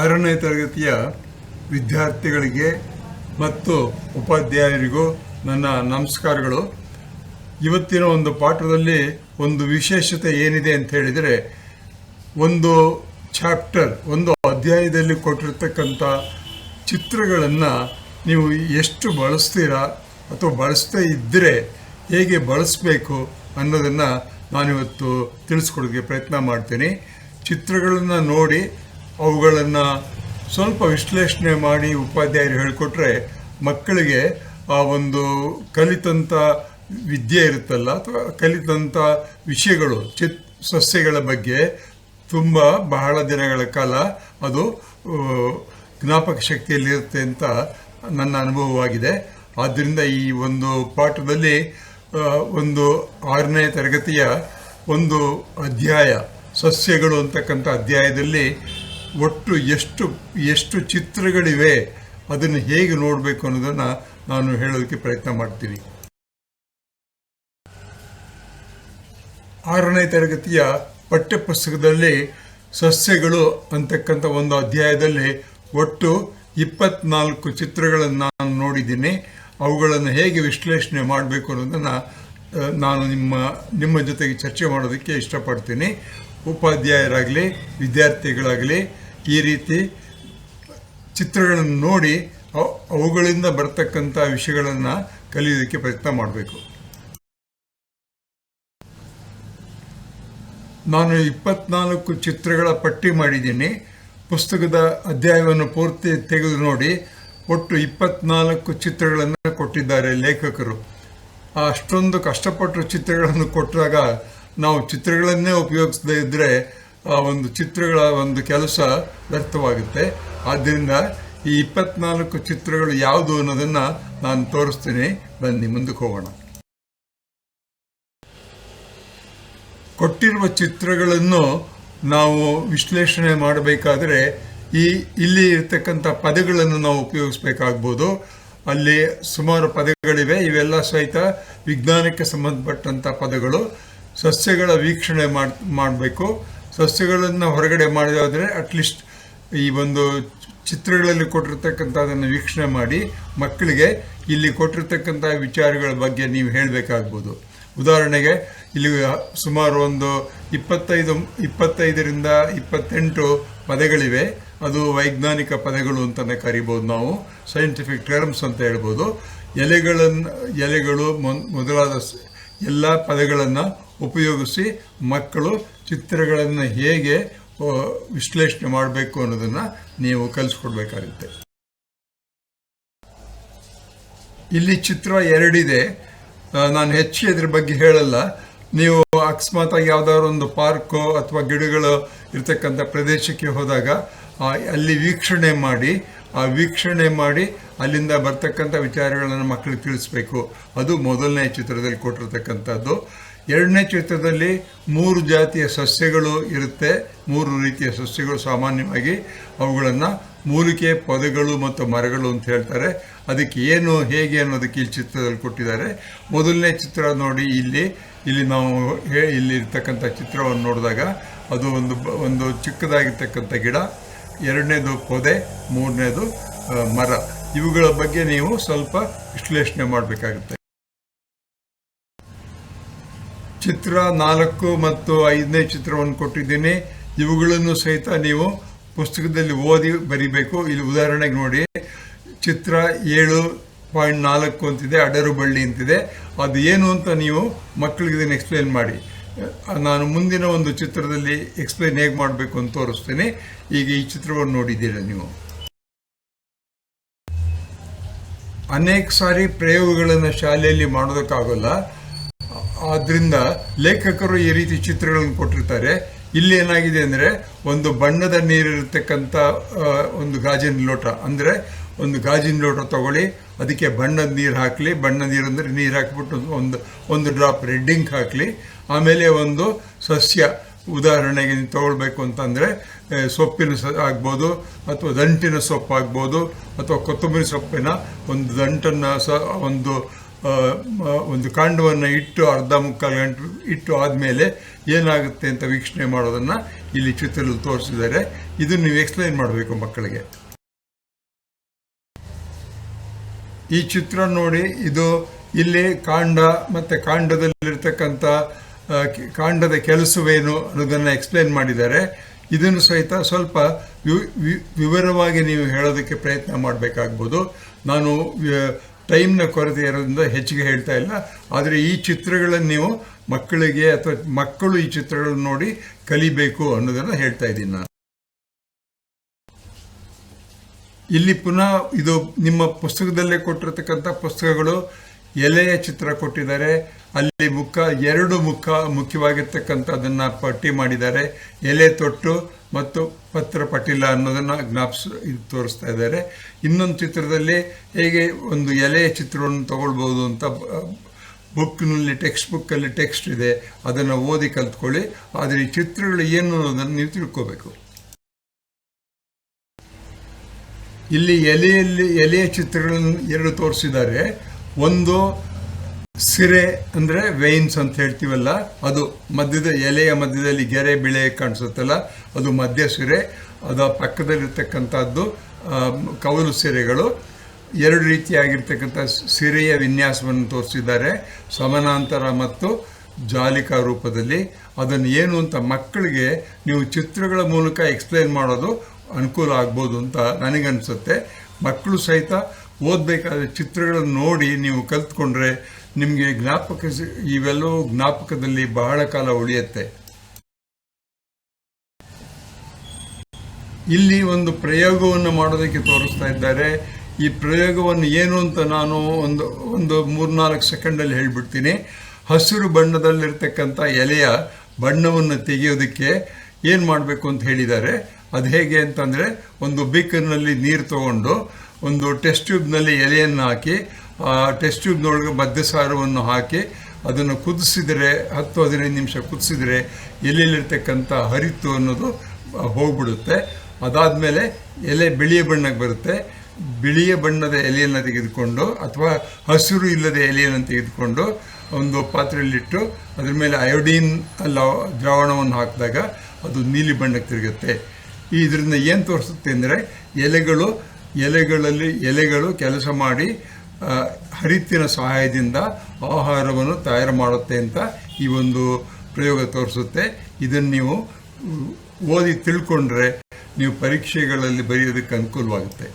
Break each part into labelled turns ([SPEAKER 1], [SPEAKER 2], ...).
[SPEAKER 1] ಆರನೇ ತರಗತಿಯ ವಿದ್ಯಾರ್ಥಿಗಳಿಗೆ ಮತ್ತು ಉಪಾಧ್ಯಾಯರಿಗೂ ನನ್ನ ನಮಸ್ಕಾರಗಳು. ಇವತ್ತಿನ ಒಂದು ಪಾಠದಲ್ಲಿ ಒಂದು ವಿಶೇಷತೆ ಏನಿದೆ ಅಂತ ಹೇಳಿದರೆ, ಒಂದು ಚಾಪ್ಟರ್, ಒಂದು ಅಧ್ಯಾಯದಲ್ಲಿ ಕೊಟ್ಟಿರ್ತಕ್ಕಂಥ ಚಿತ್ರಗಳನ್ನು ನೀವು ಎಷ್ಟು ಬಳಸ್ತೀರಾ ಅಥವಾ ಬಳಸ್ತಾ ಇದ್ದರೆ ಹೇಗೆ ಬಳಸಬೇಕು ಅನ್ನೋದನ್ನು ನಾನಿವತ್ತು ತಿಳಿಸ್ಕೊಡೋಕ್ಕೆ ಪ್ರಯತ್ನ ಮಾಡ್ತೀನಿ. ಚಿತ್ರಗಳನ್ನು ನೋಡಿ ಅವುಗಳನ್ನು ಸ್ವಲ್ಪ ವಿಶ್ಲೇಷಣೆ ಮಾಡಿ ಉಪಾಧ್ಯಾಯರು ಹೇಳಿಕೊಟ್ರೆ ಮಕ್ಕಳಿಗೆ ಆ ಒಂದು ಕಲಿತಂಥ ವಿದ್ಯೆ ಇರುತ್ತಲ್ಲ ಅಥವಾ ಕಲಿತಂಥ ವಿಷಯಗಳು, ಚಿತ್, ಸಸ್ಯಗಳ ಬಗ್ಗೆ ತುಂಬ ಬಹಳ ದಿನಗಳ ಕಾಲ ಅದು ಜ್ಞಾಪಕ ಜ್ಞಾಪಕ ಶಕ್ತಿಯಲ್ಲಿರುತ್ತೆ ಅಂತ ನನ್ನ ಅನುಭವವಾಗಿದೆ. ಆದ್ದರಿಂದ ಈ ಒಂದು ಪಾಠದಲ್ಲಿ ಒಂದು ಆರನೇ ತರಗತಿಯ ಒಂದು ಅಧ್ಯಾಯ, ಸಸ್ಯಗಳು ಅಂತಕ್ಕಂಥ ಅಧ್ಯಾಯದಲ್ಲಿ ಒಟ್ಟು ಎಷ್ಟು ಎಷ್ಟು ಚಿತ್ರಗಳಿವೆ, ಅದನ್ನು ಹೇಗೆ ನೋಡಬೇಕು ಅನ್ನೋದನ್ನು ನಾನು ಹೇಳೋದಕ್ಕೆ ಪ್ರಯತ್ನ ಮಾಡ್ತೀನಿ. ಆರನೇ ತರಗತಿಯ ಪಠ್ಯಪುಸ್ತಕದಲ್ಲಿ ಸಸ್ಯಗಳು ಅಂತಕ್ಕಂಥ ಒಂದು ಅಧ್ಯಾಯದಲ್ಲಿ ಒಟ್ಟು ಇಪ್ಪತ್ನಾಲ್ಕು ಚಿತ್ರಗಳನ್ನು ನಾನು ನೋಡಿದ್ದೀನಿ. ಅವುಗಳನ್ನು ಹೇಗೆ ವಿಶ್ಲೇಷಣೆ ಮಾಡಬೇಕು ಅನ್ನೋದನ್ನು ನಾನು ನಿಮ್ಮ ನಿಮ್ಮ ಜೊತೆಗೆ ಚರ್ಚೆ ಮಾಡೋದಕ್ಕೆ ಇಷ್ಟಪಡ್ತೀನಿ. ಉಪಾಧ್ಯಾಯರಾಗಲಿ, ವಿದ್ಯಾರ್ಥಿಗಳಾಗಲಿ ಈ ರೀತಿ ಚಿತ್ರಗಳನ್ನು ನೋಡಿ ಅವ್- ಅವುಗಳಿಂದ ಬರ್ತಕ್ಕಂಥ ವಿಷಯಗಳನ್ನು ಕಲಿಯೋದಕ್ಕೆ ಪ್ರಯತ್ನ ಮಾಡಬೇಕು. ನಾನು ಇಪ್ಪತ್ನಾಲ್ಕು ಚಿತ್ರಗಳ ಪಟ್ಟಿ ಮಾಡಿದ್ದೀನಿ. ಪುಸ್ತಕದ ಅಧ್ಯಾಯವನ್ನು ಪೂರ್ತಿ ತೆಗೆದು ನೋಡಿ. ಒಟ್ಟು ಇಪ್ಪತ್ನಾಲ್ಕು ಚಿತ್ರಗಳನ್ನು ಕೊಟ್ಟಿದ್ದಾರೆ ಲೇಖಕರು. ಅಷ್ಟೊಂದು ಕಷ್ಟಪಟ್ಟು ಚಿತ್ರಗಳನ್ನು ಕೊಟ್ಟಾಗ ನಾವು ಚಿತ್ರಗಳನ್ನೇ ಉಪಯೋಗಿಸದೇ ಇದ್ದರೆ ಆ ಒಂದು ಚಿತ್ರಗಳ ಒಂದು ಕೆಲಸ ವ್ಯರ್ಥವಾಗುತ್ತೆ. ಆದ್ದರಿಂದ ಈ ಇಪ್ಪತ್ನಾಲ್ಕು ಚಿತ್ರಗಳು ಯಾವುದು ಅನ್ನೋದನ್ನು ನಾನು ತೋರಿಸ್ತೀನಿ. ಬನ್ನಿ, ಮುಂದಕ್ಕೆ ಹೋಗೋಣ. ಕೊಟ್ಟಿರುವ ಚಿತ್ರಗಳನ್ನು ನಾವು ವಿಶ್ಲೇಷಣೆ ಮಾಡಬೇಕಾದ್ರೆ ಈ ಇಲ್ಲಿ ಇರತಕ್ಕಂಥ ಪದಗಳನ್ನು ನಾವು ಉಪಯೋಗಿಸ್ಬೇಕಾಗ್ಬೋದು. ಅಲ್ಲಿ ಸುಮಾರು ಪದಗಳಿವೆ. ಇವೆಲ್ಲ ಸಹಿತ ವಿಜ್ಞಾನಕ್ಕೆ ಸಂಬಂಧಪಟ್ಟಂಥ ಪದಗಳು. ಸಸ್ಯಗಳ ವೀಕ್ಷಣೆ ಮಾಡ್, ಮಾಡಬೇಕು. ಸಸ್ಯಗಳನ್ನು ಹೊರಗಡೆ ಮಾಡಿದಾದರೆ ಅಟ್ಲೀಸ್ಟ್ ಈ ಒಂದು ಚಿತ್ರಗಳಲ್ಲಿ ಕೊಟ್ಟಿರ್ತಕ್ಕಂಥ ಅದನ್ನು ವೀಕ್ಷಣೆ ಮಾಡಿ ಮಕ್ಕಳಿಗೆ ಇಲ್ಲಿ ಕೊಟ್ಟಿರ್ತಕ್ಕಂಥ ವಿಚಾರಗಳ ಬಗ್ಗೆ ನೀವು ಹೇಳಬೇಕಾಗ್ಬೋದು. ಉದಾಹರಣೆಗೆ ಇಲ್ಲಿ ಸುಮಾರು ಒಂದು ಇಪ್ಪತ್ತೈದು, ಇಪ್ಪತ್ತೈದರಿಂದ ಇಪ್ಪತ್ತೆಂಟು ಪದಗಳಿವೆ. ಅದು ವೈಜ್ಞಾನಿಕ ಪದಗಳು ಅಂತಲೇ ಕರಿಬೋದು ನಾವು. ಸೈಂಟಿಫಿಕ್ ಟರ್ಮ್ಸ್ ಅಂತ ಹೇಳ್ಬೋದು. ಎಲೆಗಳನ್ನು, ಎಲೆಗಳು ಮೊದಲಾದ ಎಲ್ಲ ಪದಗಳನ್ನು ಉಪಯೋಗಿಸಿ ಮಕ್ಕಳು ಚಿತ್ರಗಳನ್ನು ಹೇಗೆ ವಿಶ್ಲೇಷಣೆ ಮಾಡಬೇಕು ಅನ್ನೋದನ್ನು ನೀವು ಕಲಿಸ್ಕೊಡ್ಬೇಕಾಗುತ್ತೆ. ಇಲ್ಲಿ ಚಿತ್ರ ಎರಡಿದೆ. ನಾನು ಹೆಚ್ಚು ಇದ್ರ ಬಗ್ಗೆ ಹೇಳಲ್ಲ. ನೀವು ಅಕಸ್ಮಾತಾಗಿ ಯಾವ್ದಾದ್ರು ಒಂದು ಪಾರ್ಕು ಅಥವಾ ಗಿಡಗಳು ಇರ್ತಕ್ಕಂಥ ಪ್ರದೇಶಕ್ಕೆ ಹೋದಾಗ ಅಲ್ಲಿ ವೀಕ್ಷಣೆ ಮಾಡಿ, ಆ ವೀಕ್ಷಣೆ ಮಾಡಿ ಅಲ್ಲಿಂದ ಬರ್ತಕ್ಕಂಥ ವಿಚಾರಗಳನ್ನು ಮಕ್ಕಳಿಗೆ ತಿಳಿಸ್ಬೇಕು. ಅದು ಮೊದಲನೇ ಚಿತ್ರದಲ್ಲಿ ಕೊಟ್ಟಿರ್ತಕ್ಕಂಥದ್ದು. ಎರಡನೇ ಚಿತ್ರದಲ್ಲಿ ಮೂರು ಜಾತಿಯ ಸಸ್ಯಗಳು ಇರುತ್ತೆ. ಮೂರು ರೀತಿಯ ಸಸ್ಯಗಳು ಸಾಮಾನ್ಯವಾಗಿ ಅವುಗಳನ್ನು ಮೂಲಿಕೆ, ಪೊದೆಗಳು ಮತ್ತು ಮರಗಳು ಅಂತ ಹೇಳ್ತಾರೆ. ಅದಕ್ಕೆ ಏನು, ಹೇಗೆ ಅನ್ನೋದಕ್ಕೆ ಈ ಚಿತ್ರದಲ್ಲಿ ಕೊಟ್ಟಿದ್ದಾರೆ. ಮೊದಲನೇ ಚಿತ್ರ ನೋಡಿ ಇಲ್ಲಿ. ಇಲ್ಲಿ ನಾವು ಇಲ್ಲಿ ಇರ್ತಕ್ಕಂಥ ಚಿತ್ರವನ್ನು ನೋಡಿದಾಗ ಅದು ಒಂದು ಒಂದು ಚಿಕ್ಕದಾಗಿರ್ತಕ್ಕಂಥ ಗಿಡ. ಎರಡನೇದು ಪೊದೆ, ಮೂರನೇದು ಮರ. ಇವುಗಳ ಬಗ್ಗೆ ನೀವು ಸ್ವಲ್ಪ ವಿಶ್ಲೇಷಣೆ ಮಾಡಬೇಕಾಗುತ್ತೆ. ಚಿತ್ರ ನಾಲ್ಕು ಮತ್ತು ಐದನೇ ಚಿತ್ರವನ್ನು ಕೊಟ್ಟಿದ್ದೀನಿ. ಇವುಗಳನ್ನು ಸಹಿತ ನೀವು ಪುಸ್ತಕದಲ್ಲಿ ಓದಿ ಬರಿಬೇಕು. ಇಲ್ಲಿ ಉದಾಹರಣೆಗೆ ನೋಡಿ, ಚಿತ್ರ ಏಳು ಪಾಯಿಂಟ್ ನಾಲ್ಕು ಅಂತಿದೆ, ಅಡರು ಬಳ್ಳಿ ಅಂತಿದೆ. ಅದು ಏನು ಅಂತ ನೀವು ಮಕ್ಕಳಿಗೆ ಇದನ್ನು ಎಕ್ಸ್ಪ್ಲೇನ್ ಮಾಡಿ. ನಾನು ಮುಂದಿನ ಒಂದು ಚಿತ್ರದಲ್ಲಿ ಎಕ್ಸ್ಪ್ಲೇನ್ ಹೇಗೆ ಮಾಡಬೇಕು ಅಂತ ತೋರಿಸ್ತೇನೆ. ಈಗ ಈ ಚಿತ್ರವನ್ನು ನೋಡಿದ್ದೀರ ನೀವು? ಅನೇಕ ಸಾರಿ ಪ್ರಯೋಗಗಳನ್ನು ಶಾಲೆಯಲ್ಲಿ ಮಾಡೋದಕ್ಕಾಗಲ್ಲ. ಆದ್ರಿಂದ ಲೇಖಕರು ಈ ರೀತಿ ಚಿತ್ರಗಳನ್ನು ಕೊಟ್ಟಿರ್ತಾರೆ. ಇಲ್ಲಿ ಏನಾಗಿದೆ ಅಂದರೆ ಒಂದು ಬಣ್ಣದ ನೀರಿರತಕ್ಕಂಥ ಒಂದು ಗಾಜಿನ ಲೋಟ. ಅಂದರೆ ಒಂದು ಗಾಜಿನ ಲೋಟ ತಗೊಳ್ಳಿ, ಅದಕ್ಕೆ ಬಣ್ಣದ ನೀರು ಹಾಕಲಿ. ಬಣ್ಣ ನೀರು ಅಂದರೆ ನೀರು ಹಾಕಿಬಿಟ್ಟು ಒಂದು ಒಂದು ಡ್ರಾಪ್ ರೆಡ್ಡಿಂಗ್ ಹಾಕಲಿ. ಆಮೇಲೆ ಒಂದು ಸಸ್ಯ ಉದಾಹರಣೆಗೆ ನೀವು ತಗೊಳ್ಬೇಕು ಅಂತಂದರೆ ಸೊಪ್ಪಿನ ಸ, ಆಗ್ಬೋದು, ಅಥವಾ ದಂಟಿನ ಸೊಪ್ಪು ಆಗ್ಬೋದು ಅಥವಾ ಕೊತ್ತಂಬರಿ ಸೊಪ್ಪಿನ ಒಂದು ದಂಟನ್ನು ಸ, ಒಂದು ಒಂದು ಕಾಂಡವನ್ನು ಇಟ್ಟು ಅರ್ಧ ಮುಕ್ಕಾಲು ಗಂಟೆ ಇಟ್ಟು ಆದಮೇಲೆ ಏನಾಗುತ್ತೆ ಅಂತ ವೀಕ್ಷಣೆ ಮಾಡೋದನ್ನು ಇಲ್ಲಿ ಚಿತ್ರದಲ್ಲಿ ತೋರಿಸಿದ್ದಾರೆ. ಇದನ್ನು ನೀವು ಎಕ್ಸ್ಪ್ಲೈನ್ ಮಾಡಬೇಕು ಮಕ್ಕಳಿಗೆ. ಈ ಚಿತ್ರ ನೋಡಿ, ಇದು ಇಲ್ಲಿ ಕಾಂಡ ಮತ್ತು ಕಾಂಡದಲ್ಲಿರ್ತಕ್ಕಂಥ ಕಾಂಡದ ಕೆಲಸವೇನು ಅನ್ನೋದನ್ನು ಎಕ್ಸ್ಪ್ಲೈನ್ ಮಾಡಿದ್ದಾರೆ. ಇದನ್ನು ಸಹಿತ ಸ್ವಲ್ಪ ವಿವರವಾಗಿ ನೀವು ಹೇಳೋದಕ್ಕೆ ಪ್ರಯತ್ನ ಮಾಡಬೇಕಾಗ್ಬೋದು. ನಾನು ಟೈಮ್ನ ಕೊರತೆ ಇರೋದ್ರಿಂದ ಹೆಚ್ಚಿಗೆ ಹೇಳ್ತಾ ಇಲ್ಲ. ಆದರೆ ಈ ಚಿತ್ರಗಳನ್ನು ನೀವು ಮಕ್ಕಳಿಗೆ ಅಥವಾ ಮಕ್ಕಳು ಈ ಚಿತ್ರಗಳನ್ನು ನೋಡಿ ಕಲಿಬೇಕು ಅನ್ನೋದನ್ನು ಹೇಳ್ತಾ ಇದ್ದೀನಿ ನಾನು. ಇಲ್ಲಿ ಪುನಃ ಇದು ನಿಮ್ಮ ಪುಸ್ತಕದಲ್ಲೇ ಕೊಟ್ಟಿರತಕ್ಕಂಥ ಪುಸ್ತಕಗಳು ಎಲೆಯ ಚಿತ್ರ ಕೊಟ್ಟಿದ್ದಾರೆ. ಅಲ್ಲಿ ಮುಖ, ಎರಡು ಮುಖ ಮುಖ್ಯವಾಗಿರ್ತಕ್ಕಂಥದನ್ನು ಪಟ್ಟಿ ಮಾಡಿದ್ದಾರೆ. ಎಲೆ ತೊಟ್ಟು ಮತ್ತು ಪತ್ರ ಪಟ್ಟಿಲ್ಲ ಅನ್ನೋದನ್ನ ಜ್ಞಾಪಿಸ್ ಇದು ತೋರಿಸ್ತಾ ಇದ್ದಾರೆ. ಇನ್ನೊಂದು ಚಿತ್ರದಲ್ಲಿ ಹೇಗೆ ಒಂದು ಎಲೆಯ ಚಿತ್ರವನ್ನು ತಗೊಳ್ಬೋದು ಅಂತ ಬುಕ್ನಲ್ಲಿ ಟೆಕ್ಸ್ಟ್ ಬುಕ್ಕಲ್ಲಿ ಟೆಕ್ಸ್ಟ್ ಇದೆ. ಅದನ್ನು ಓದಿ ಕಲ್ತ್ಕೊಳ್ಳಿ. ಆದರೆ ಈ ಚಿತ್ರಗಳು ಏನು ಅನ್ನೋದನ್ನು ನೀವು ತಿಳ್ಕೋಬೇಕು. ಇಲ್ಲಿ ಎಲೆಯಲ್ಲಿ, ಎಲೆಯ ಚಿತ್ರಗಳನ್ನು ಎರಡು ತೋರಿಸಿದ್ದಾರೆ. ಒಂದು ಸಿರೆ ಅಂದರೆ ವೆಯಿನ್ಸ್ ಅಂತ ಹೇಳ್ತೀವಲ್ಲ, ಅದು ಮಧ್ಯದ ಎಲೆಯ ಮಧ್ಯದಲ್ಲಿ ಗೆರೆ ಬಿಳೆ ಕಾಣಿಸುತ್ತಲ್ಲ, ಅದು ಮಧ್ಯ ಸಿರೆ. ಅದು ಪಕ್ಕದಲ್ಲಿರ್ತಕ್ಕಂಥದ್ದು ಕವಲು ಸಿರೆಗಳು. ಎರಡು ರೀತಿಯಾಗಿರ್ತಕ್ಕಂಥ ಸಿರೆಯ ವಿನ್ಯಾಸವನ್ನು ತೋರಿಸಿದ್ದಾರೆ. ಸಮಾನಾಂತರ ಮತ್ತು ಜಾಲಿಕಾ ರೂಪದಲ್ಲಿ. ಅದನ್ನು ಏನು ಅಂತ ಮಕ್ಕಳಿಗೆ ನೀವು ಚಿತ್ರಗಳ ಮೂಲಕ ಎಕ್ಸ್ಪ್ಲೈನ್ ಮಾಡೋದು ಅನುಕೂಲ ಆಗ್ಬೋದು ಅಂತ ನನಗನ್ಸುತ್ತೆ. ಮಕ್ಕಳು ಸಹಿತ ಓದಬೇಕಾದ ಚಿತ್ರಗಳನ್ನು ನೋಡಿ ನೀವು ಕಲ್ತ್ಕೊಂಡ್ರೆ ನಿಮಗೆ ಜ್ಞಾಪಕ ಇವೆಲ್ಲವೂ ಜ್ಞಾಪಕದಲ್ಲಿ ಬಹಳ ಕಾಲ ಉಳಿಯುತ್ತೆ. ಇಲ್ಲಿ ಒಂದು ಪ್ರಯೋಗವನ್ನು ಮಾಡೋದಕ್ಕೆ ತೋರಿಸ್ತಾ ಇದ್ದಾರೆ. ಈ ಪ್ರಯೋಗವನ್ನು ಏನು ಅಂತ ನಾನು ಒಂದು ಒಂದು ಮೂರ್ನಾಲ್ಕು ಸೆಕೆಂಡಲ್ಲಿ ಹೇಳಿಬಿಡ್ತೀನಿ. ಹಸಿರು ಬಣ್ಣದಲ್ಲಿರ್ತಕ್ಕಂಥ ಎಲೆಯ ಬಣ್ಣವನ್ನು ತೆಗೆಯೋದಕ್ಕೆ ಏನು ಮಾಡಬೇಕು ಅಂತ ಹೇಳಿದ್ದಾರೆ. ಅದು ಹೇಗೆ ಅಂತಂದರೆ ಒಂದು ಬೀಕರ್ನಲ್ಲಿ ನೀರು ತಗೊಂಡು ಒಂದು ಟೆಸ್ಟ್ ಟ್ಯೂಬ್ನಲ್ಲಿ ಎಲೆಯನ್ನು ಹಾಕಿ ಟೆಸ್ಟ್ ಟ್ಯೂಬ್ನೊಳಗೆ ಮದ್ಯಸಾರವನ್ನು ಹಾಕಿ ಅದನ್ನು ಕುದಿಸಿದರೆ, ಹತ್ತು ಹದಿನೈದು ನಿಮಿಷ ಕುದಿಸಿದರೆ ಎಲೆಯಲ್ಲಿರ್ತಕ್ಕಂಥ ಹರಿತು ಅನ್ನೋದು ಹೋಗ್ಬಿಡುತ್ತೆ. ಅದಾದಮೇಲೆ ಎಲೆ ಬಿಳಿಯ ಬಣ್ಣಕ್ಕೆ ಬರುತ್ತೆ. ಬಿಳಿಯ ಬಣ್ಣದ ಎಲೆಯನ್ನು ತೆಗೆದುಕೊಂಡು ಅಥವಾ ಹಸಿರು ಇಲ್ಲದ ಎಲೆಯನ್ನು ತೆಗೆದುಕೊಂಡು ಒಂದು ಪಾತ್ರೆಯಲ್ಲಿಟ್ಟು ಅದ್ರ ಮೇಲೆ ಅಯೋಡೀನ್ ಲವ ದ್ರಾವಣವನ್ನು ಹಾಕಿದಾಗ ಅದು ನೀಲಿ ಬಣ್ಣಕ್ಕೆ ತಿರುಗುತ್ತೆ. ಈ ಇದರಿಂದ ಏನು ತೋರಿಸುತ್ತೆ ಅಂದರೆ ಎಲೆಗಳು, ಎಲೆಗಳಲ್ಲಿ ಎಲೆಗಳು ಕೆಲಸ ಮಾಡಿ ಹರಿತ್ತಿನ ಸಹಾಯದಿಂದ ಆಹಾರವನ್ನು ತಯಾರು ಮಾಡುತ್ತೆ ಅಂತ ಈ ಒಂದು ಪ್ರಯೋಗ ತೋರಿಸುತ್ತೆ. ಇದನ್ನು ನೀವು ಓದಿ ತಿಳ್ಕೊಂಡ್ರೆ ನೀವು ಪರೀಕ್ಷೆಗಳಲ್ಲಿ ಬರೆಯೋದಕ್ಕೆ ಅನುಕೂಲವಾಗುತ್ತೆ.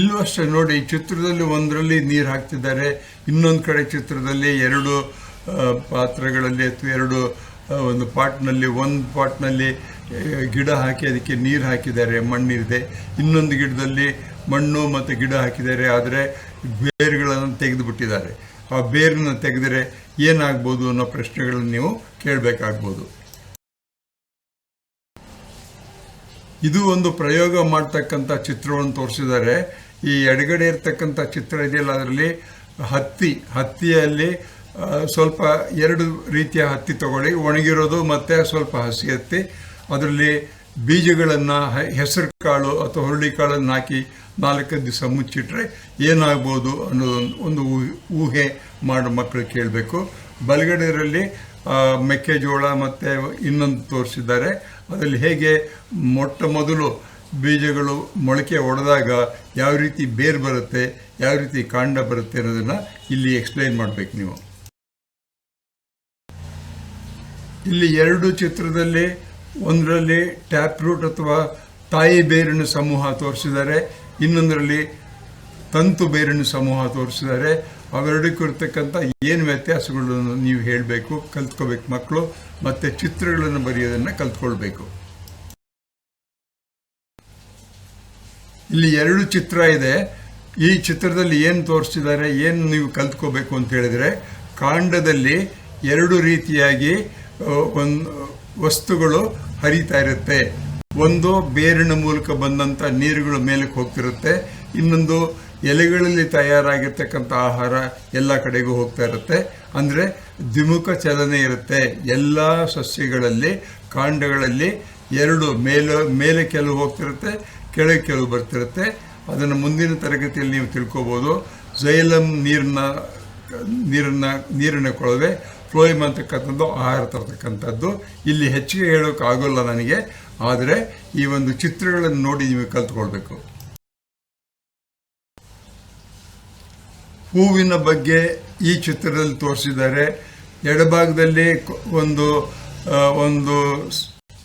[SPEAKER 1] ಇಲ್ಲೂ ನೋಡಿ ಚಿತ್ರದಲ್ಲಿ ಒಂದರಲ್ಲಿ ನೀರು ಹಾಕ್ತಿದ್ದಾರೆ. ಇನ್ನೊಂದು ಕಡೆ ಚಿತ್ರದಲ್ಲಿ ಎರಡು ಪಾತ್ರೆಗಳಲ್ಲಿ ಅಥವಾ ಎರಡು ಒಂದು ಪಾಟ್ನಲ್ಲಿ ಒಂದು ಪಾಟ್ನಲ್ಲಿ ಗಿಡ ಹಾಕಿ ಅದಕ್ಕೆ ನೀರು ಹಾಕಿದ್ದಾರೆ, ಮಣ್ಣಿದೆ. ಇನ್ನೊಂದು ಗಿಡದಲ್ಲಿ ಮಣ್ಣು ಮತ್ತು ಗಿಡ ಹಾಕಿದ್ದಾರೆ, ಆದರೆ ಬೇರುಗಳನ್ನು ತೆಗೆದು ಬಿಟ್ಟಿದ್ದಾರೆ ಆ ಬೇರನ್ನು ತೆಗೆದರೆ ಏನಾಗ್ಬೋದು ಅನ್ನೋ ಪ್ರಶ್ನೆಗಳನ್ನು ನೀವು ಕೇಳಬೇಕಾಗ್ಬೋದು. ಇದು ಒಂದು ಪ್ರಯೋಗ ಮಾಡ್ತಕ್ಕಂಥ ಚಿತ್ರವನ್ನು ತೋರಿಸಿದ್ದಾರೆ. ಈ ಎಡಗಡೆ ಇರ್ತಕ್ಕಂಥ ಚಿತ್ರ ಇದೆಯಲ್ಲ, ಅದರಲ್ಲಿ ಹತ್ತಿ, ಹತ್ತಿಯಲ್ಲಿ ಸ್ವಲ್ಪ ಎರಡು ರೀತಿಯ ಹತ್ತಿ ತಗೊಳ್ಳಿ. ಒಣಗಿರೋದು ಮತ್ತು ಸ್ವಲ್ಪ ಹಸಿ ಹತ್ತಿ. ಅದರಲ್ಲಿ ಬೀಜಗಳನ್ನು ಹೆಸರು ಕಾಳು ಅಥವಾ ಹುರುಳಿ ಕಾಳನ್ನು ಹಾಕಿ ನಾಲ್ಕು ದಿವಸ ಮುಚ್ಚಿಟ್ರೆ ಏನಾಗ್ಬೋದು ಅನ್ನೋದೊಂದು ಒಂದು ಊಹೆ- ಮಾಡೋ ಮಕ್ಕಳು ಕೇಳಬೇಕು. ಬಲಗಡೆಯಲ್ಲಿ ಮೆಕ್ಕೆಜೋಳ ಮತ್ತು ಇನ್ನೊಂದು ತೋರಿಸಿದ್ದಾರೆ. ಅದರಲ್ಲಿ ಹೇಗೆ ಮೊಟ್ಟ ಮೊದಲು ಬೀಜಗಳು ಮೊಳಕೆ ಒಡೆದಾಗ ಯಾವ ರೀತಿ ಬೇರು ಬರುತ್ತೆ, ಯಾವ ರೀತಿ ಕಾಂಡ ಬರುತ್ತೆ ಅನ್ನೋದನ್ನು ಇಲ್ಲಿ ಎಕ್ಸ್ಪ್ಲೈನ್ ಮಾಡಬೇಕು ನೀವು. ಇಲ್ಲಿ ಎರಡು ಚಿತ್ರದಲ್ಲಿ ಒಂದರಲ್ಲಿ ಟ್ಯಾಪ್ ರೂಟ್ ಅಥವಾ ತಾಯಿ ಬೇರಿನ ಸಮೂಹ ತೋರಿಸಿದ್ದಾರೆ, ಇನ್ನೊಂದರಲ್ಲಿ ತಂತು ಬೇರಿನ ಸಮೂಹ ತೋರಿಸಿದ್ದಾರೆ. ಅವೆರಡಕ್ಕೂ ಇರ್ತಕ್ಕಂಥ ಏನು ವ್ಯತ್ಯಾಸಗಳನ್ನು ನೀವು ಹೇಳಬೇಕು, ಕಲ್ತ್ಕೋಬೇಕು ಮಕ್ಕಳು, ಮತ್ತು ಚಿತ್ರಗಳನ್ನು ಬರೆಯೋದನ್ನು ಕಲ್ತ್ಕೊಳ್ಬೇಕು. ಇಲ್ಲಿ ಎರಡು ಚಿತ್ರ ಇದೆ. ಈ ಚಿತ್ರದಲ್ಲಿ ಏನು ತೋರಿಸಿದ್ದಾರೆ, ಏನು ನೀವು ಕಲ್ತ್ಕೋಬೇಕು ಅಂತ ಹೇಳಿದರೆ, ಕಾಂಡದಲ್ಲಿ ಎರಡು ರೀತಿಯಾಗಿ ಒಂದು ವಸ್ತುಗಳು ಹರಿತಾ ಇರುತ್ತೆ. ಒಂದು ಬೇರಿನ ಮೂಲಕ ಬಂದಂಥ ನೀರುಗಳು ಮೇಲಕ್ಕೆ ಹೋಗ್ತಿರುತ್ತೆ. ಇನ್ನೊಂದು ಎಲೆಗಳಲ್ಲಿ ತಯಾರಾಗಿರ್ತಕ್ಕಂಥ ಆಹಾರ ಎಲ್ಲ ಕಡೆಗೂ ಹೋಗ್ತಾ ಇರುತ್ತೆ. ಅಂದರೆ ದ್ವಿಮುಖ ಚಲನೆ ಇರುತ್ತೆ. ಎಲ್ಲ ಸಸ್ಯಗಳಲ್ಲಿ, ಕಾಂಡಗಳಲ್ಲಿ ಎರಡು ಮೇಲೆ ಮೇಲೆ ಕೆಲವು ಹೋಗ್ತಿರುತ್ತೆ, ಕೆಳಗೆ ಕೆಲವು ಬರ್ತಿರುತ್ತೆ. ಅದನ್ನು ಮುಂದಿನ ತರಗತಿಯಲ್ಲಿ ನೀವು ತಿಳ್ಕೊಬೋದು. ಝೈಲಮ್ ನೀರಿನ, ನೀರನ್ನ, ನೀರಿನ ಕೊಳವೆ ಫ್ಲೋಯಿಮ್ ಅಂತಕ್ಕಂಥದ್ದು ಆಹಾರ ತರತಕ್ಕಂಥದ್ದು. ಇಲ್ಲಿ ಹೆಚ್ಚಿಗೆ ಹೇಳೋಕ್ಕಾಗೋಲ್ಲ ನನಗೆ. ಆದರೆ ಈ ಒಂದು ಚಿತ್ರಗಳನ್ನು ನೋಡಿ ನೀವು ಕಲ್ತ್ಕೊಳ್ಬೇಕು. ಹೂವಿನ ಬಗ್ಗೆ ಈ ಚಿತ್ರದಲ್ಲಿ ತೋರಿಸಿದ್ದಾರೆ. ಎಡಭಾಗದಲ್ಲಿ ಒಂದು ಒಂದು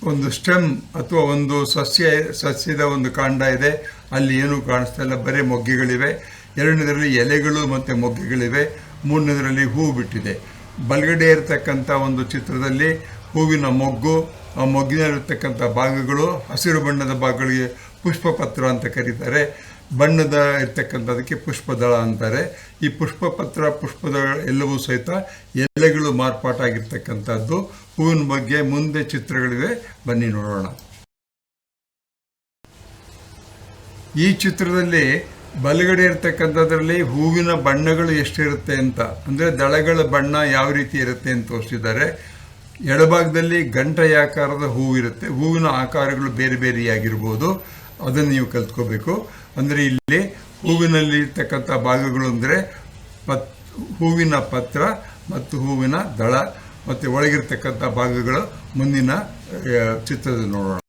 [SPEAKER 1] ಒಂದು ಸ್ಟೆಮ್ ಅಥವಾ ಒಂದು ಸಸ್ಯ, ಸಸ್ಯದ ಒಂದು ಕಾಂಡ ಇದೆ. ಅಲ್ಲಿ ಏನೂ ಕಾಣಿಸ್ತಾ ಇಲ್ಲ. ಬರೀ ಮೊಗ್ಗೆಗಳಿವೆ. ಎರಡನೇದರಲ್ಲಿ ಎಲೆಗಳು ಮತ್ತು ಮೊಗ್ಗೆಗಳಿವೆ. ಮೂರನೇದರಲ್ಲಿ ಹೂ ಬಿಟ್ಟಿದೆ. ಬಲಗಡೆ ಇರತಕ್ಕಂಥ ಒಂದು ಚಿತ್ರದಲ್ಲಿ ಹೂವಿನ ಮೊಗ್ಗು, ಆ ಮೊಗ್ಗಿನಲ್ಲಿರ್ತಕ್ಕಂಥ ಭಾಗಗಳು, ಹಸಿರು ಬಣ್ಣದ ಭಾಗಗಳಿಗೆ ಪುಷ್ಪಪತ್ರ ಅಂತ ಕರೀತಾರೆ. ಬಣ್ಣದ ಇರ್ತಕ್ಕಂಥದಕ್ಕೆ ಪುಷ್ಪದಳ ಅಂತಾರೆ. ಈ ಪುಷ್ಪಪತ್ರ, ಪುಷ್ಪದಳ ಎಲ್ಲವೂ ಸಹಿತ ಎಲೆಗಳು ಮಾರ್ಪಾಟಾಗಿರ್ತಕ್ಕಂಥದ್ದು. ಹೂವಿನ ಬಗ್ಗೆ ಮುಂದೆ ಚಿತ್ರಗಳಿವೆ. ಬನ್ನಿ ನೋಡೋಣ. ಈ ಚಿತ್ರದಲ್ಲಿ ಬಲಗಡೆ ಇರ್ತಕ್ಕಂಥದ್ರಲ್ಲಿ ಹೂವಿನ ಬಣ್ಣಗಳು ಎಷ್ಟಿರುತ್ತೆ ಅಂತ, ಅಂದರೆ ದಳಗಳ ಬಣ್ಣ ಯಾವ ರೀತಿ ಇರುತ್ತೆ ಅಂತ ತೋರಿಸಿದ್ದಾರೆ. ಎಡಭಾಗದಲ್ಲಿ ಗಂಟೆಯಾಕಾರದ ಹೂವಿರುತ್ತೆ ಹೂವಿನ ಆಕಾರಗಳು ಬೇರೆ ಬೇರೆಯಾಗಿರ್ಬೋದು. ಅದನ್ನು ನೀವು ಕಲ್ತ್ಕೋಬೇಕು. ಅಂದರೆ ಇಲ್ಲಿ ಹೂವಿನಲ್ಲಿ ಇರ್ತಕ್ಕಂಥ ಭಾಗಗಳು ಅಂದರೆ ಪತ್, ಹೂವಿನ ಪತ್ರ ಮತ್ತು ಹೂವಿನ ದಳ, ಮತ್ತು ಒಳಗಿರ್ತಕ್ಕಂಥ ಭಾಗಗಳು ಮುಂದಿನ ಚಿತ್ರದಲ್ಲಿ ನೋಡೋಣ.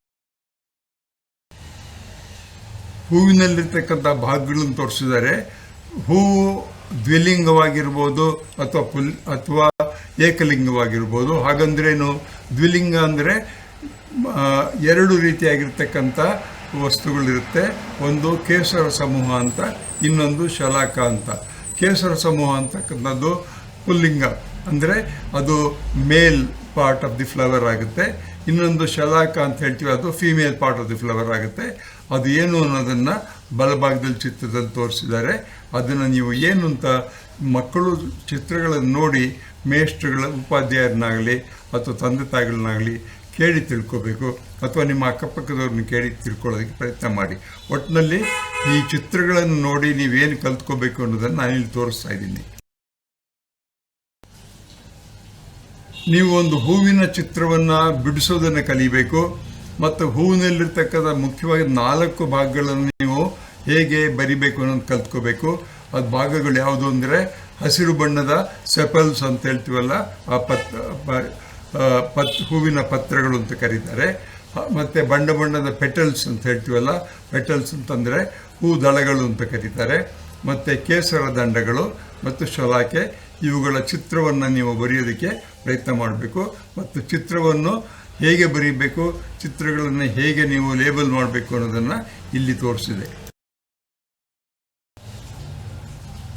[SPEAKER 1] ಹೂವಿನಲ್ಲಿರ್ತಕ್ಕಂಥ ಭಾಗಗಳನ್ನು ತೋರಿಸಿದ್ದಾರೆ. ಹೂವು ದ್ವಿಲಿಂಗವಾಗಿರ್ಬೋದು ಅಥವಾ ಪುಲ್ ಅಥವಾ ಏಕಲಿಂಗವಾಗಿರ್ಬೋದು. ಹಾಗಂದ್ರೇನು ದ್ವಿಲಿಂಗ ಅಂದರೆ ಎರಡು ರೀತಿಯಾಗಿರ್ತಕ್ಕಂಥ ವಸ್ತುಗಳಿರುತ್ತೆ. ಒಂದು ಕೇಸರ ಸಮೂಹ ಅಂತ, ಇನ್ನೊಂದು ಶಲಾಕ ಅಂತ. ಕೇಸರ ಸಮೂಹ ಅಂತಕ್ಕಂಥದ್ದು ಪುಲ್ಲಿಂಗ. ಅಂದರೆ ಅದು male part of the flower ಆಗುತ್ತೆ. ಇನ್ನೊಂದು ಶಲಾಕ ಅಂತ ಹೇಳ್ತೀವಿ, ಅದು female part of the flower ಆಗುತ್ತೆ. ಅದು ಏನು ಅನ್ನೋದನ್ನು ಬಲಭಾಗದಲ್ಲಿ ಚಿತ್ರದಲ್ಲಿ ತೋರಿಸಿದ್ದಾರೆ. ಅದನ್ನು ನೀವು ಏನು ಅಂತ ಮಕ್ಕಳು ಚಿತ್ರಗಳನ್ನು ನೋಡಿ, ಮೇಷ್ಟ್ರುಗಳ ಉಪಾಧ್ಯಾಯರನ್ನಾಗಲಿ ಅಥವಾ ತಂದೆ ತಾಯಿಗಳನ್ನಾಗಲಿ ಕೇಳಿ ತಿಳ್ಕೋಬೇಕು, ಅಥವಾ ನಿಮ್ಮ ಅಕ್ಕಪಕ್ಕದವ್ರನ್ನ ಕೇಳಿ ತಿಳ್ಕೊಳ್ಳೋದಕ್ಕೆ ಪ್ರಯತ್ನ ಮಾಡಿ. ಒಟ್ಟಿನಲ್ಲಿ ಈ ಚಿತ್ರಗಳನ್ನು ನೋಡಿ ನೀವೇನು ಕಲ್ತ್ಕೋಬೇಕು ಅನ್ನೋದನ್ನು ನಾನಿಲ್ಲಿ ತೋರಿಸ್ತಾ ಇದ್ದೀನಿ. ನೀವು ಒಂದು ಹೂವಿನ ಚಿತ್ರವನ್ನ ಬಿಡಿಸೋದನ್ನು ಕಲಿಬೇಕು, ಮತ್ತು ಹೂವಿನಲ್ಲಿರ್ತಕ್ಕಂಥ ಮುಖ್ಯವಾಗಿ ನಾಲ್ಕು ಭಾಗಗಳನ್ನು ನೀವು ಹೇಗೆ ಬರಿಬೇಕು ಅನ್ನೋದು ಕಲ್ತ್ಕೋಬೇಕು. ಅದು ಭಾಗಗಳು ಯಾವುದು ಅಂದರೆ ಹಸಿರು ಬಣ್ಣದ ಸೆಪಲ್ಸ್ ಅಂತ ಹೇಳ್ತೀವಲ್ಲ, ಆ ಪತ್ ಪತ್, ಹೂವಿನ ಪತ್ರಗಳು ಅಂತ ಕರೀತಾರೆ. ಮತ್ತು ಬಣ್ಣ ಬಣ್ಣದ ಪೆಟಲ್ಸ್ ಅಂತ ಹೇಳ್ತೀವಲ್ಲ, ಪೆಟಲ್ಸ್ ಅಂತಂದರೆ ಹೂ ದಳಗಳು ಅಂತ ಕರೀತಾರೆ. ಮತ್ತು ಕೇಸರ ದಂಡಗಳು, ಮತ್ತು ಶಲಾಕೆ, ಇವುಗಳ ಚಿತ್ರವನ್ನು ನೀವು ಬರೆಯೋದಕ್ಕೆ ಪ್ರಯತ್ನ ಮಾಡಬೇಕು ಮತ್ತು ಚಿತ್ರವನ್ನು ಹೇಗೆ ಬರೀಬೇಕು, ಚಿತ್ರಗಳನ್ನು ಹೇಗೆ ನೀವು ಲೇಬಲ್ ಮಾಡಬೇಕು ಅನ್ನೋದನ್ನು ಇಲ್ಲಿ ತೋರಿಸಿದೆ.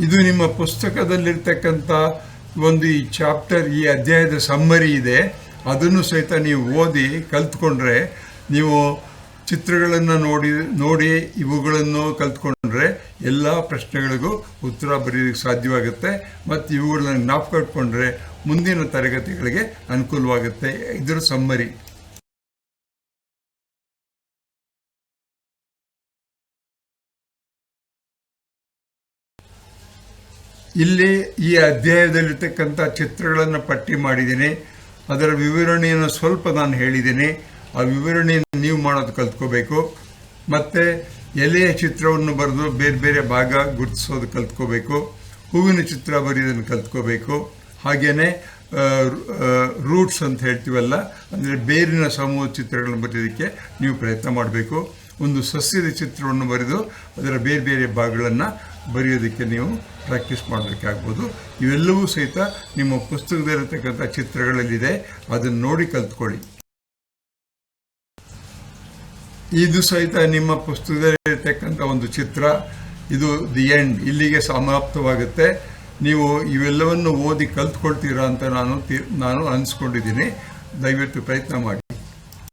[SPEAKER 1] ಇದು ನಿಮ್ಮ ಪುಸ್ತಕದಲ್ಲಿರ್ತಕ್ಕಂಥ ಒಂದು ಈ ಚಾಪ್ಟರ್, ಈ ಅಧ್ಯಾಯದ ಸಮ್ಮರಿ ಇದೆ. ಅದನ್ನು ಸಹಿತ ನೀವು ಓದಿ ಕಲ್ತ್ಕೊಂಡ್ರೆ ನೀವು ಚಿತ್ರಗಳನ್ನು ನೋಡಿ ನೋಡಿ ಇವುಗಳನ್ನು ಕಲ್ತ್ಕೊಂಡ್ರೆ ಎಲ್ಲ ಪ್ರಶ್ನೆಗಳಿಗೂ ಉತ್ತರ ಬರೆಯೋದಕ್ಕೆ ಸಾಧ್ಯವಾಗುತ್ತೆ. ಮತ್ತು ಇವುಗಳನ್ನು ಜ್ಞಾಪಕ ಇಟ್ಕೊಂಡ್ರೆ ಮುಂದಿನ ತರಗತಿಗಳಿಗೆ ಅನುಕೂಲವಾಗುತ್ತೆ. ಇದರ ಸಮ್ಮರಿ. ಇಲ್ಲಿ ಈ ಅಧ್ಯಾಯದಲ್ಲಿರ್ತಕ್ಕಂಥ ಚಿತ್ರಗಳನ್ನು ಪಟ್ಟಿ ಮಾಡಿದ್ದೀನಿ. ಅದರ ವಿವರಣೆಯನ್ನು ಸ್ವಲ್ಪ ನಾನು ಹೇಳಿದ್ದೀನಿ. ಆ ವಿವರಣೆಯನ್ನು ನೀವು ಮಾಡೋದು ಕಲ್ತ್ಕೋಬೇಕು. ಮತ್ತು ಎಲೆಯ ಚಿತ್ರವನ್ನು ಬರೆದು ಬೇರೆ ಬೇರೆ ಭಾಗ ಗುರುತಿಸೋದು ಕಲ್ತ್ಕೋಬೇಕು. ಹೂವಿನ ಚಿತ್ರ ಬರೆಯೋದನ್ನು ಕಲ್ತ್ಕೋಬೇಕು. ಹಾಗೆಯೇ ರೂಟ್ಸ್ ಅಂತ ಹೇಳ್ತೀವಲ್ಲ, ಅಂದರೆ ಬೇರಿನ ಸಮೂಹ ಚಿತ್ರಗಳನ್ನು ಬರೆಯೋದಕ್ಕೆ ನೀವು ಪ್ರಯತ್ನ ಮಾಡಬೇಕು. ಒಂದು ಸಸ್ಯದ ಚಿತ್ರವನ್ನು ಬರೆದು ಅದರ ಬೇರೆ ಬೇರೆ ಭಾಗಗಳನ್ನು ಬರೆಯೋದಕ್ಕೆ ನೀವು ಪ್ರಾಕ್ಟೀಸ್ ಮಾಡಬೇಕಾಗ್ಬೋದು ಇವೆಲ್ಲವೂ ಸಹಿತ ನಿಮ್ಮ ಪುಸ್ತಕದಲ್ಲಿರತಕ್ಕಂಥ ಚಿತ್ರಗಳಲ್ಲಿದೆ. ಅದನ್ನು ನೋಡಿ ಕಲ್ತ್ಕೊಳ್ಳಿ. ಇದು ಸಹಿತ ನಿಮ್ಮ ಪುಸ್ತಕದಲ್ಲಿರ್ತಕ್ಕಂಥ ಒಂದು ಚಿತ್ರ. ಇದು ದಿ ಎಂಡ್ ಇಲ್ಲಿಗೆ ಸಮಾಪ್ತವಾಗುತ್ತೆ. ನೀವು ಇವೆಲ್ಲವನ್ನು ಓದಿ ಕಲ್ತ್ಕೊಳ್ತೀರಾ ಅಂತ ನಾನು ನಾನು ಅನಿಸ್ಕೊಂಡಿದ್ದೀನಿ. ದಯವಿಟ್ಟು ಪ್ರಯತ್ನ ಮಾಡಿ.